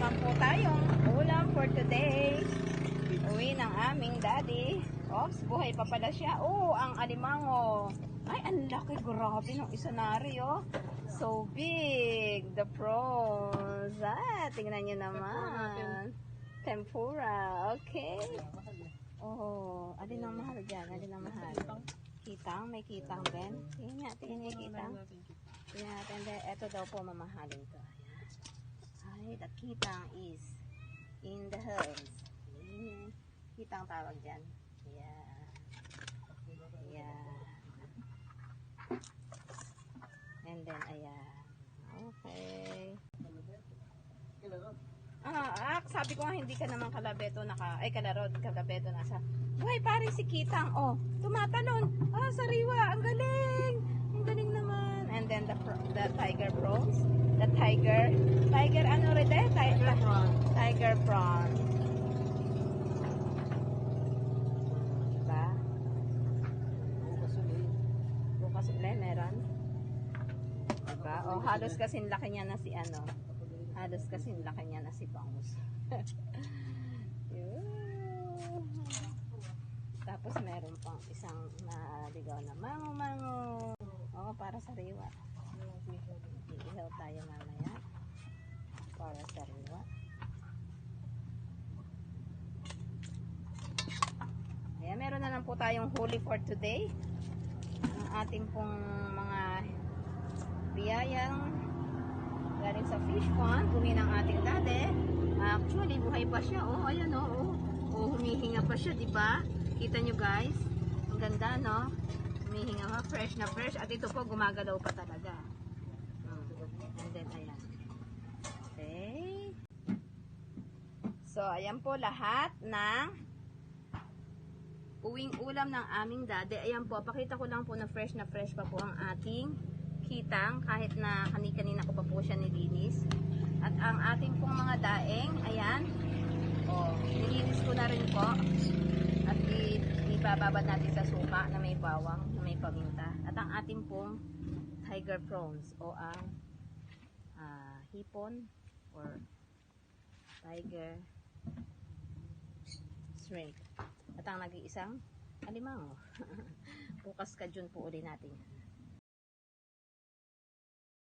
naman po tayong ulam for today. Uwi ng aming daddy. Ops, buhay pa pala siya. Oh, ang alimango. Ay, ang laki. Grabe ng isanari, oh. So big. The prawns. Ah, tingnan nyo naman. Tempura. Okay. Oh, alin ang mahal dyan? Alin ang mahal? Kitang? May kitang din? Tingnan niya, tingnan niya yung kitang. Tingnan natin. Ito daw po mamahalin to. Ay, the kitang is in the house. Ayan. Kitang tawag dyan. Yeah. Yeah. And then, ayan. Okay. Ah, ah, sabi ko nga hindi ka naman kalabeto naka, ay kalarod, kalabeto nasa. Buhay pare si Kitang, oh, tumatalon. Ah, sariwa, ang galing. Ang galing naman. And then the the tiger, tiger ano rin eh? Tiger prawn. Tiger prawn. Diba? Bukas ulit, meron. Diba? Oh, halos kasing laki niya na si ano. Halos kasing laki niya na si Bangus. Tapos meron pang isang naligaw na mango-mango. Oo, para sa riwa. Iihaw tayo mamaya. Para sa riwa. Ayan, meron na lang po tayong huli for today. Ang ating pong mga biyayang galing sa fish pond, kumi ng ating dati. Actually, buhay pa siya. Oh, ayan oh. Oh, oh humihinga pa siya, di ba? Kita nyo guys. Ang ganda, no? Humihinga nga, fresh na fresh. At ito po, gumagalaw pa talaga. Hmm. And then, ayan. Okay. So, ayan po lahat ng uwing ulam ng aming dade. Ayan po, pakita ko lang po na fresh na fresh pa po ang ating kitang kahit na kani-kanina ko pa po siya nilinis. At ang ating pong mga daeng, ayan, oh, nilinis ko na rin po. At ibababad natin sa suka na may bawang, na may paminta. At ang ating pong tiger prawns o ang ah, hipon or tiger shrimp. At ang nag-iisang alimango. Bukas ka dyan po uli natin.